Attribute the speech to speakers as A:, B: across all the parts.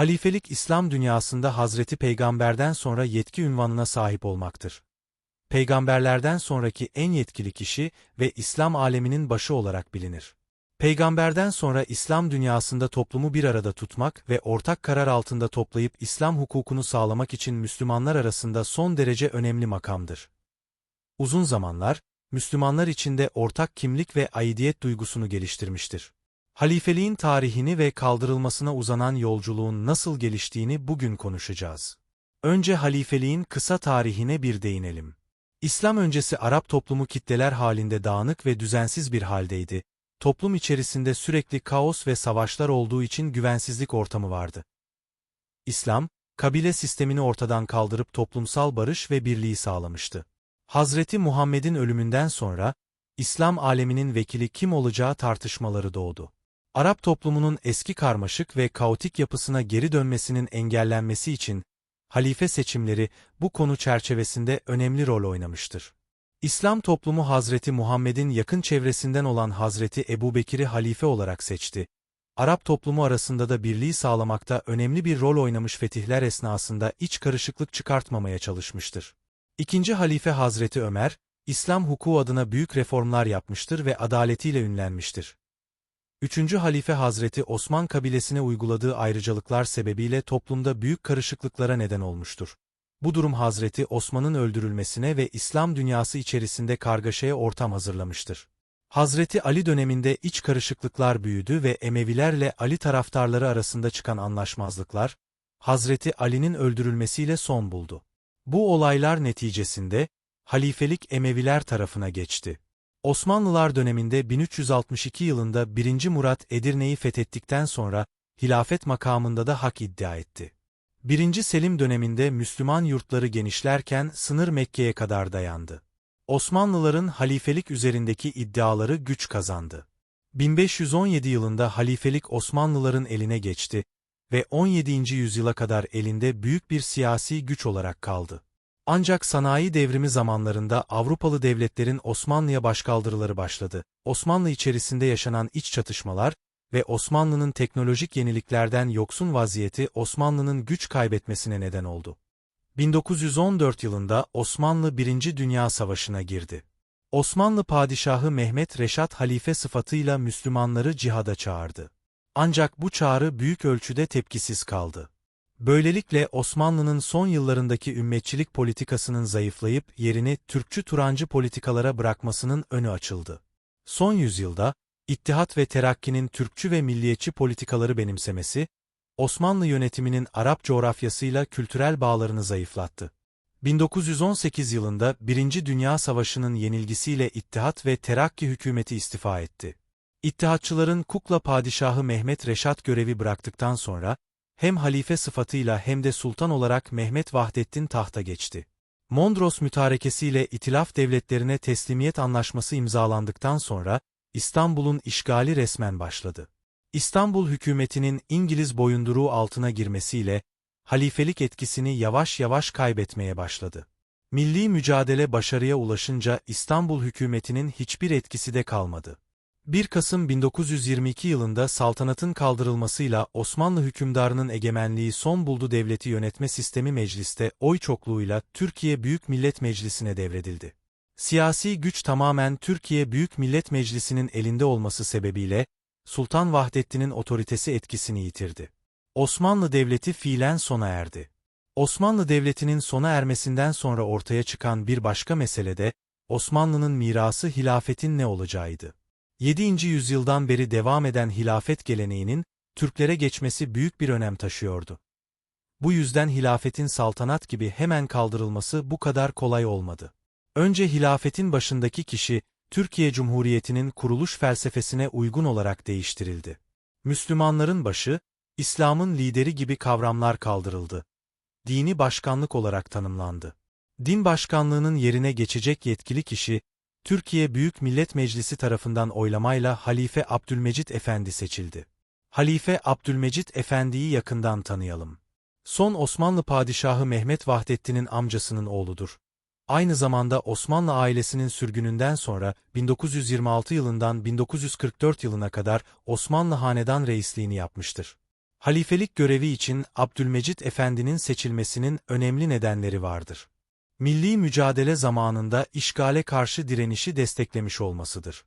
A: Halifelik İslam dünyasında Hazreti Peygamber'den sonra yetki ünvanına sahip olmaktır. Peygamberlerden sonraki en yetkili kişi ve İslam aleminin başı olarak bilinir. Peygamberden sonra İslam dünyasında toplumu bir arada tutmak ve ortak karar altında toplayıp İslam hukukunu sağlamak için Müslümanlar arasında son derece önemli makamdır. Uzun zamanlar, Müslümanlar içinde ortak kimlik ve aidiyet duygusunu geliştirmiştir. Halifeliğin tarihini ve kaldırılmasına uzanan yolculuğun nasıl geliştiğini bugün konuşacağız. Önce halifeliğin kısa tarihine bir değinelim. İslam öncesi Arap toplumu kitleler halinde dağınık ve düzensiz bir haldeydi. Toplum içerisinde sürekli kaos ve savaşlar olduğu için güvensizlik ortamı vardı. İslam, kabile sistemini ortadan kaldırıp toplumsal barış ve birliği sağlamıştı. Hazreti Muhammed'in ölümünden sonra, İslam aleminin vekili kim olacağı tartışmaları doğdu. Arap toplumunun eski karmaşık ve kaotik yapısına geri dönmesinin engellenmesi için, halife seçimleri bu konu çerçevesinde önemli rol oynamıştır. İslam toplumu Hazreti Muhammed'in yakın çevresinden olan Hazreti Ebu Bekir'i halife olarak seçti. Arap toplumu arasında da birliği sağlamakta önemli bir rol oynamış fetihler esnasında iç karışıklık çıkartmamaya çalışmıştır. İkinci halife Hazreti Ömer, İslam hukuku adına büyük reformlar yapmıştır ve adaletiyle ünlenmiştir. Üçüncü halife Hazreti Osman kabilesine uyguladığı ayrıcalıklar sebebiyle toplumda büyük karışıklıklara neden olmuştur. Bu durum Hazreti Osman'ın öldürülmesine ve İslam dünyası içerisinde kargaşaya ortam hazırlamıştır. Hazreti Ali döneminde iç karışıklıklar büyüdü ve Emevilerle Ali taraftarları arasında çıkan anlaşmazlıklar, Hazreti Ali'nin öldürülmesiyle son buldu. Bu olaylar neticesinde, halifelik Emeviler tarafına geçti. Osmanlılar döneminde 1362 yılında 1. Murat Edirne'yi fethettikten sonra hilafet makamında da hak iddia etti. 1. Selim döneminde Müslüman yurtları genişlerken sınır Mekke'ye kadar dayandı. Osmanlıların halifelik üzerindeki iddiaları güç kazandı. 1517 yılında halifelik Osmanlıların eline geçti ve 17. yüzyıla kadar elinde büyük bir siyasi güç olarak kaldı. Ancak sanayi devrimi zamanlarında Avrupalı devletlerin Osmanlı'ya başkaldırıları başladı. Osmanlı içerisinde yaşanan iç çatışmalar ve Osmanlı'nın teknolojik yeniliklerden yoksun vaziyeti Osmanlı'nın güç kaybetmesine neden oldu. 1914 yılında Osmanlı 1. Dünya Savaşı'na girdi. Osmanlı Padişahı Mehmet Reşat halife sıfatıyla Müslümanları cihada çağırdı. Ancak bu çağrı büyük ölçüde tepkisiz kaldı. Böylelikle Osmanlı'nın son yıllarındaki ümmetçilik politikasının zayıflayıp yerini Türkçü-Turancı politikalara bırakmasının önü açıldı. Son yüzyılda, İttihat ve Terakki'nin Türkçü ve milliyetçi politikaları benimsemesi, Osmanlı yönetiminin Arap coğrafyasıyla kültürel bağlarını zayıflattı. 1918 yılında Birinci Dünya Savaşı'nın yenilgisiyle İttihat ve Terakki hükümeti istifa etti. İttihatçıların Kukla Padişahı Mehmet Reşat görevi bıraktıktan sonra, hem halife sıfatıyla hem de sultan olarak Mehmet Vahdettin tahta geçti. Mondros mütarekesiyle itilaf devletlerine teslimiyet anlaşması imzalandıktan sonra, İstanbul'un işgali resmen başladı. İstanbul hükümetinin İngiliz boyunduruğu altına girmesiyle, halifelik etkisini yavaş yavaş kaybetmeye başladı. Milli mücadele başarıya ulaşınca İstanbul hükümetinin hiçbir etkisi de kalmadı. 1 Kasım 1922 yılında saltanatın kaldırılmasıyla Osmanlı hükümdarının egemenliği son buldu devleti yönetme sistemi mecliste oy çokluğuyla Türkiye Büyük Millet Meclisi'ne devredildi. Siyasi güç tamamen Türkiye Büyük Millet Meclisi'nin elinde olması sebebiyle Sultan Vahdettin'in otoritesi etkisini yitirdi. Osmanlı Devleti fiilen sona erdi. Osmanlı Devleti'nin sona ermesinden sonra ortaya çıkan bir başka mesele de Osmanlı'nın mirası hilafetin ne olacağıydı. 7. yüzyıldan beri devam eden hilafet geleneğinin, Türklere geçmesi büyük bir önem taşıyordu. Bu yüzden hilafetin saltanat gibi hemen kaldırılması bu kadar kolay olmadı. Önce hilafetin başındaki kişi, Türkiye Cumhuriyeti'nin kuruluş felsefesine uygun olarak değiştirildi. Müslümanların başı, İslam'ın lideri gibi kavramlar kaldırıldı. Dini başkanlık olarak tanımlandı. Din başkanlığının yerine geçecek yetkili kişi, Türkiye Büyük Millet Meclisi tarafından oylamayla Halife Abdülmecit Efendi seçildi. Halife Abdülmecit Efendi'yi yakından tanıyalım. Son Osmanlı Padişahı Mehmet Vahdettin'in amcasının oğludur. Aynı zamanda Osmanlı ailesinin sürgününden sonra 1926 yılından 1944 yılına kadar Osmanlı Hanedan reisliğini yapmıştır. Halifelik görevi için Abdülmecit Efendi'nin seçilmesinin önemli nedenleri vardır. Milli mücadele zamanında işgale karşı direnişi desteklemiş olmasıdır.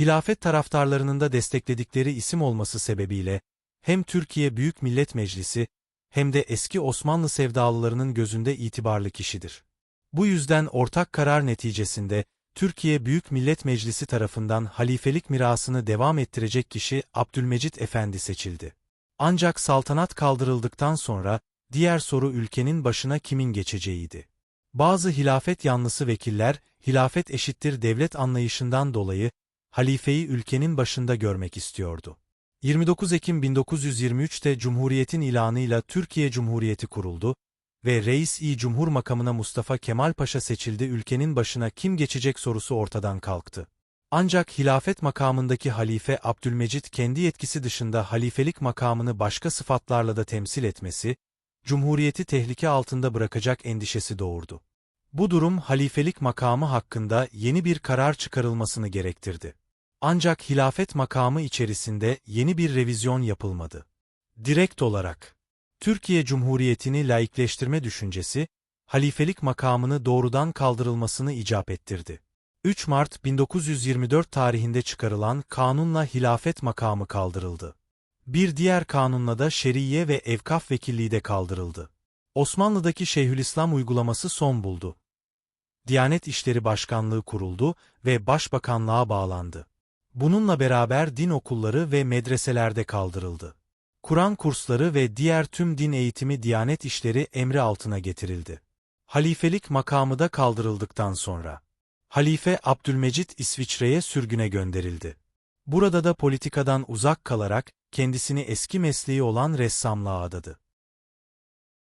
A: Hilafet taraftarlarının da destekledikleri isim olması sebebiyle, hem Türkiye Büyük Millet Meclisi, hem de eski Osmanlı sevdalılarının gözünde itibarlı kişidir. Bu yüzden ortak karar neticesinde, Türkiye Büyük Millet Meclisi tarafından halifelik mirasını devam ettirecek kişi Abdülmecit Efendi seçildi. Ancak saltanat kaldırıldıktan sonra, diğer soru ülkenin başına kimin geçeceğiydi. Bazı hilafet yanlısı vekiller, hilafet eşittir devlet anlayışından dolayı, halifeyi ülkenin başında görmek istiyordu. 29 Ekim 1923'te Cumhuriyet'in ilanıyla Türkiye Cumhuriyeti kuruldu ve Reis-i Cumhur makamına Mustafa Kemal Paşa seçildi ülkenin başına kim geçecek sorusu ortadan kalktı. Ancak hilafet makamındaki halife Abdülmecit kendi yetkisi dışında halifelik makamını başka sıfatlarla da temsil etmesi, Cumhuriyeti tehlike altında bırakacak endişesi doğurdu. Bu durum halifelik makamı hakkında yeni bir karar çıkarılmasını gerektirdi. Ancak hilafet makamı içerisinde yeni bir revizyon yapılmadı. Direkt olarak, Türkiye Cumhuriyeti'ni laikleştirme düşüncesi, halifelik makamını doğrudan kaldırılmasını icap ettirdi. 3 Mart 1924 tarihinde çıkarılan kanunla hilafet makamı kaldırıldı. Bir diğer kanunla da şeriye ve evkaf vekilliği de kaldırıldı. Osmanlı'daki Şeyhülislam uygulaması son buldu. Diyanet İşleri Başkanlığı kuruldu ve Başbakanlığa bağlandı. Bununla beraber din okulları ve medreselerde kaldırıldı. Kur'an kursları ve diğer tüm din eğitimi Diyanet İşleri emri altına getirildi. Halifelik makamı da kaldırıldıktan sonra, Halife Abdülmecit İsviçre'ye sürgüne gönderildi. Burada da politikadan uzak kalarak kendisini eski mesleği olan ressamlığa adadı.